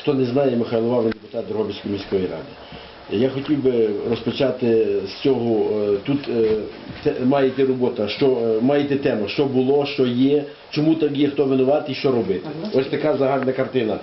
Хто не знає, Михайло Вавин, депутат Дрогобицької міської ради. Я хотів би розпочати з цього. е, Тут е, те- маєте робота, що маєте тему, що було, що є, чому так є, хто винуватий, що робити. Ось така загальна картина.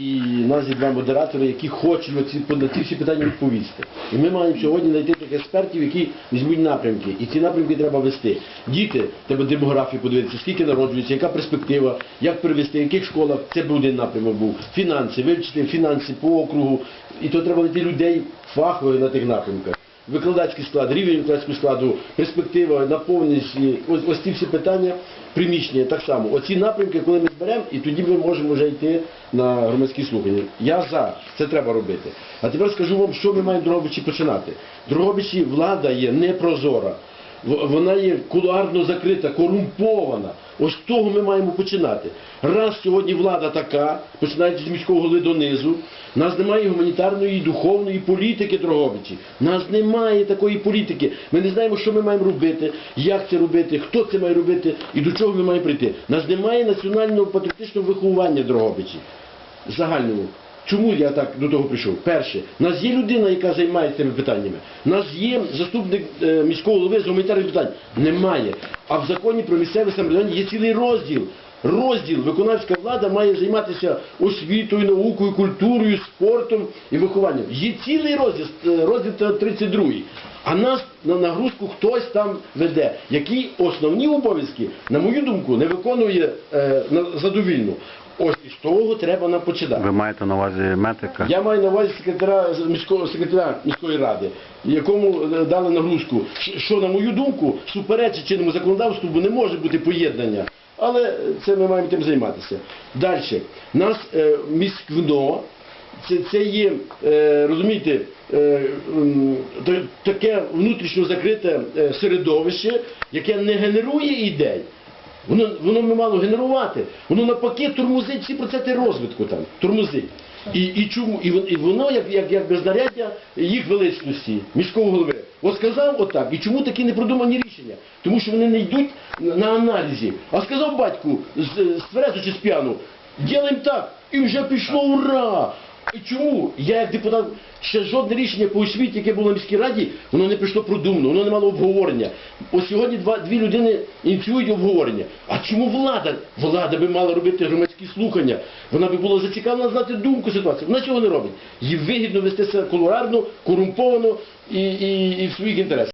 І в нас є два модератори, які хочуть на ці, всі питання відповісти. І ми маємо сьогодні знайти тих експертів, які візьмуть напрямки. І ці напрямки треба вести. Діти, треба демографію подивитися, скільки народжується, яка перспектива, як привести, в яких школах це буде напрямок був. Фінанси, вивчити фінанси по округу. І то треба знайти людей фахових на тих напрямках. Викладацький склад, рівень викладацького складу, перспектива, наповненість, ось, ось ці всі питання, приміщення так само. Оці напрямки, коли ми зберемо, і тоді ми можемо вже йти на громадські слухання. Я за, це треба робити. А тепер скажу вам, що ми маємо в Дрогобичі починати. В Дрогобичі влада є непрозора. Вона є кулуарно закрита, корумпована. Ось з того ми маємо починати. Раз сьогодні влада така, починаючи з міського голови донизу, нас немає гуманітарної і духовної політики Дрогобичі. Нас немає такої політики. Ми не знаємо, що ми маємо робити, як це робити, хто це має робити і до чого ми маємо прийти. Нас немає національного патріотичного виховання Дрогобичі загальному. Чому я так до того прийшов? Перше, в нас є людина, яка займається цими питаннями. У нас є заступник е, міського голови з гуманітарних питань. Немає. А в законі про місцеве самоврядування є цілий розділ. Розділ виконавська влада має займатися освітою, наукою, культурою, спортом і вихованням. Є цілий розділ, е, розділ 32. А нас на нагрузку хтось там веде, які основні обов'язки, на мою думку, не виконує е, задовільно. Ось із того треба нам починати. Ви маєте на увазі метрика? Я маю на увазі секретаря міського секретаря міської ради, якому е, дали нагрузку, що, на мою думку, суперечить чинному законодавству, бо не може бути поєднання. Але це ми маємо тим займатися. Далі. Нас е, міськвно, це, це є, е, розумієте, е, таке внутрішньо закрите е, середовище, яке не генерує ідей. Воно, воно не мало генерувати. Воно навпаки тормозить всі процеси розвитку там. Тормозить. І, і чому? І, воно, як, як, як безнаряддя їх величності, міського голови. От сказав отак. І чому такі непродумані рішення? Тому що вони не йдуть на на аналізі. А сказав батьку з, з тверезу чи з п'яну, ділаємо так, і вже пішло ура! І чому? Я як депутат ще жодне рішення по освіті, яке було на міській раді, воно не прийшло продумно, воно не мало обговорення. Ось сьогодні два, дві людини ініціюють обговорення. А чому влада? Влада би мала робити громадські слухання. Вона би була зацікавлена знати думку ситуації. Вона цього не робить. Їй вигідно вести себе колорарно, корумповано і, і, і в своїх інтересах.